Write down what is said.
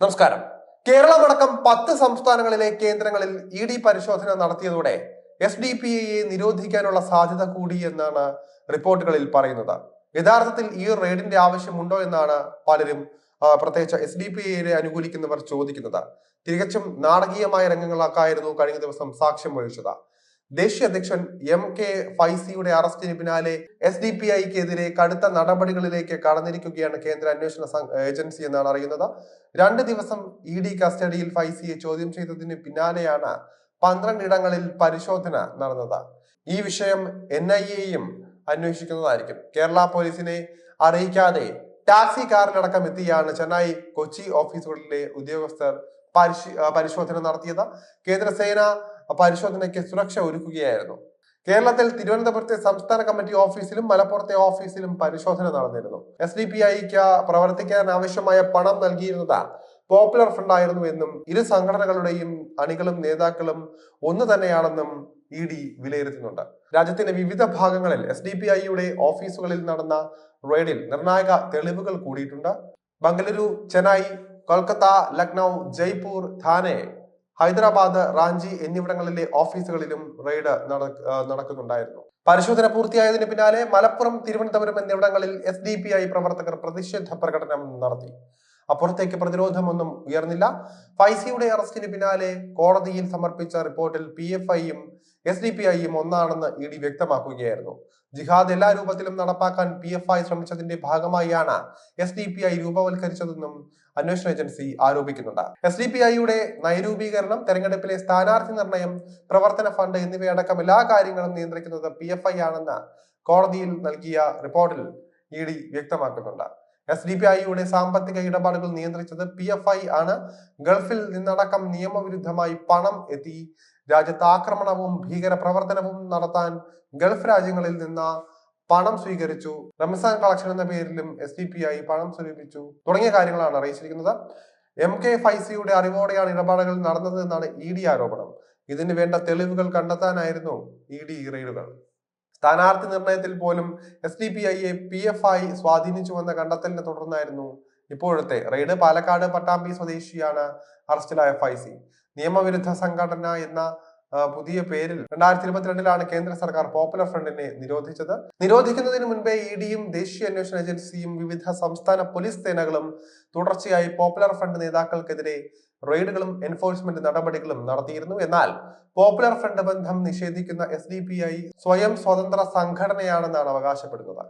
നമസ്കാരം. കേരളമടക്കം പത്ത് സംസ്ഥാനങ്ങളിലെ കേന്ദ്രങ്ങളിൽ ഇ ഡി പരിശോധന നടത്തിയതോടെ എസ് ഡി പി ഐയെ നിരോധിക്കാനുള്ള സാധ്യത കൂടി എന്നാണ് റിപ്പോർട്ടുകളിൽ പറയുന്നത്. യഥാർത്ഥത്തിൽ ഈ റെയ്ഡിന്റെ ആവശ്യമുണ്ടോ എന്നാണ് പലരും പ്രത്യേകിച്ച് എസ് ഡി പി ഐയെ അനുകൂലിക്കുന്നവർ ചോദിക്കുന്നത്. തികച്ചും നാടകീയമായ രംഗങ്ങളാക്കായിരുന്നു കഴിഞ്ഞ ദിവസം സാക്ഷ്യം വഹിച്ചത്. ദേശീയ അധ്യക്ഷൻ എം കെ ഫൈസിയുടെ അറസ്റ്റിന് പിന്നാലെ എസ് ഡി പി ഐക്കെതിരെ കടുത്ത നടപടികളിലേക്ക് കടന്നിരിക്കുകയാണ് കേന്ദ്ര അന്വേഷണ ഏജൻസി എന്നാണ് അറിയുന്നത്. രണ്ട് ദിവസം ഇ ഡി കസ്റ്റഡിയിൽ ഫൈസിയെ ചോദ്യം ചെയ്തതിന് പിന്നാലെയാണ് പന്ത്രണ്ടിടങ്ങളിൽ പരിശോധന നടന്നത്. ഈ വിഷയം എൻ ഐ എയും അന്വേഷിക്കുന്നതായിരിക്കും. കേരള പോലീസിനെ അറിയിക്കാതെ ടാക്സി കാറിലടക്കം എത്തിയാണ് ചെന്നൈ കൊച്ചി ഓഫീസുകളിലെ ഉദ്യോഗസ്ഥർ പരിശി പരിശോധന നടത്തിയത്. കേന്ദ്രസേന പരിശോധനയ്ക്ക് സുരക്ഷ ഒരുക്കുകയായിരുന്നു. കേരളത്തിൽ തിരുവനന്തപുരത്തെ സംസ്ഥാന കമ്മിറ്റി ഓഫീസിലും മലപ്പുറത്തെ ഓഫീസിലും പരിശോധന നടന്നിരുന്നു. എസ് ഡി പി ഐക്ക് പ്രവർത്തിക്കാൻ ആവശ്യമായ പണം നൽകിയിരുന്നത് പോപ്പുലർ ഫ്രണ്ട് ആയിരുന്നു എന്നും ഇരു സംഘടനകളുടെയും അണികളും നേതാക്കളും ഒന്ന് തന്നെയാണെന്നും ഇ ഡി വിലയിരുത്തുന്നുണ്ട്. രാജ്യത്തിന്റെ വിവിധ ഭാഗങ്ങളിൽ എസ് ഡി പി ഐയുടെ ഓഫീസുകളിൽ നടന്ന റെയ്ഡിൽ നിർണായക തെളിവുകൾ കൂടിയിട്ടുണ്ട്. ബംഗളൂരു ചെന്നൈ കൊൽക്കത്ത ലക്നൗ ജയ്പൂർ ധാനെ ഹൈദരാബാദ് റാഞ്ചി എന്നിവിടങ്ങളിലെ ഓഫീസുകളിലും റെയ്ഡ് നടക്കുന്നുണ്ടായിരുന്നു. പരിശോധന പൂർത്തിയായതിനു പിന്നാലെ മലപ്പുറം തിരുവനന്തപുരം എന്നിവിടങ്ങളിൽ എസ് പ്രവർത്തകർ പ്രതിഷേധ പ്രകടനം നടത്തി. അപ്പുറത്തേക്ക് പ്രതിരോധമൊന്നും ഉയർന്നില്ല. ഫൈസിയുടെ അറസ്റ്റിന് പിന്നാലെ കോടതിയിൽ സമർപ്പിച്ച റിപ്പോർട്ടിൽ പി എഫ് ഐയും എസ് ഡി പി ഐയും ഒന്നാണെന്ന് ഇ ഡി വ്യക്തമാക്കുകയായിരുന്നു. ജിഹാദ് എല്ലാ രൂപത്തിലും നടപ്പാക്കാൻ പി എഫ് ഐ ശ്രമിച്ചതിന്റെ ഭാഗമായാണ് എസ് ഡി പി ഐ രൂപവൽക്കരിച്ചതെന്നും അന്വേഷണ ഏജൻസി ആരോപിക്കുന്നുണ്ട്. എസ് ഡി പി ഐയുടെ നയരൂപീകരണം തെരഞ്ഞെടുപ്പിലെ സ്ഥാനാർത്ഥി നിർണയം പ്രവർത്തന ഫണ്ട് എന്നിവയടക്കം എല്ലാ കാര്യങ്ങളും നിയന്ത്രിക്കുന്നത് പി എഫ് ഐ ആണെന്ന് കോടതിയിൽ നൽകിയ റിപ്പോർട്ടിൽ ഇ ഡി വ്യക്തമാക്കുന്നുണ്ട്. എസ് ഡി പി ഐയുടെ സാമ്പത്തിക ഇടപാടുകൾ നിയന്ത്രിച്ചത് പി എഫ് ഐ ആണ്. ഗൾഫിൽ നിന്നടക്കം നിയമവിരുദ്ധമായി പണം എത്തി. രാജ്യത്ത് ആക്രമണവും ഭീകര പ്രവർത്തനവും നടത്താൻ ഗൾഫ് രാജ്യങ്ങളിൽ നിന്ന് പണം സ്വീകരിച്ചു. റംസാൻ കളക്ഷൻ എന്ന പേരിലും എസ് ഡി പി ഐ പണം സ്വരൂപിച്ചു. തുടങ്ങിയ കാര്യങ്ങളാണ് അറിയിച്ചിരിക്കുന്നത്. എം കെ ഫൈസിയുടെ അറിവോടെയാണ് ഇടപാടുകൾ നടന്നത് എന്നാണ് ഇ ഡി ആരോപണം. ഇതിന് വേണ്ട തെളിവുകൾ കണ്ടെത്താനായിരുന്നു ഇ ഡി റെയ്ഡുകൾ. സ്ഥാനാർത്ഥി നിർണയത്തിൽ പോലും എസ് ഡി പി ഐയെ പി എഫ് ഐ സ്വാധീനിച്ചുവെന്ന കണ്ടെത്തലിനെ തുടർന്നായിരുന്നു ഇപ്പോഴത്തെ റെയ്ഡ് പാലക്കാട് പട്ടാമ്പി സ്വദേശിയാണ് അറസ്റ്റിലായ ഫൈസി. നിയമവിരുദ്ധ സംഘടന എന്ന പുതിയ പേരിൽ രണ്ടായിരത്തി ഇരുപത്തിരണ്ടിലാണ് കേന്ദ്ര സർക്കാർ പോപ്പുലർ ഫ്രണ്ടിനെ നിരോധിച്ചത്. നിരോധിക്കുന്നതിന് മുൻപേ ഇ ഡിയും ദേശീയ അന്വേഷണ ഏജൻസിയും വിവിധ സംസ്ഥാന പോലീസ് സേനകളും തുടർച്ചയായി പോപ്പുലർ ഫ്രണ്ട് നേതാക്കൾക്കെതിരെ റെയ്ഡുകളും എൻഫോഴ്സ്മെന്റ് നടപടികളും നടത്തിയിരുന്നു. എന്നാൽ പോപ്പുലർ ഫ്രണ്ട് ബന്ധം നിഷേധിക്കുന്ന എസ് സ്വയം സ്വതന്ത്ര സംഘടനയാണെന്നാണ് അവകാശപ്പെടുന്നത്.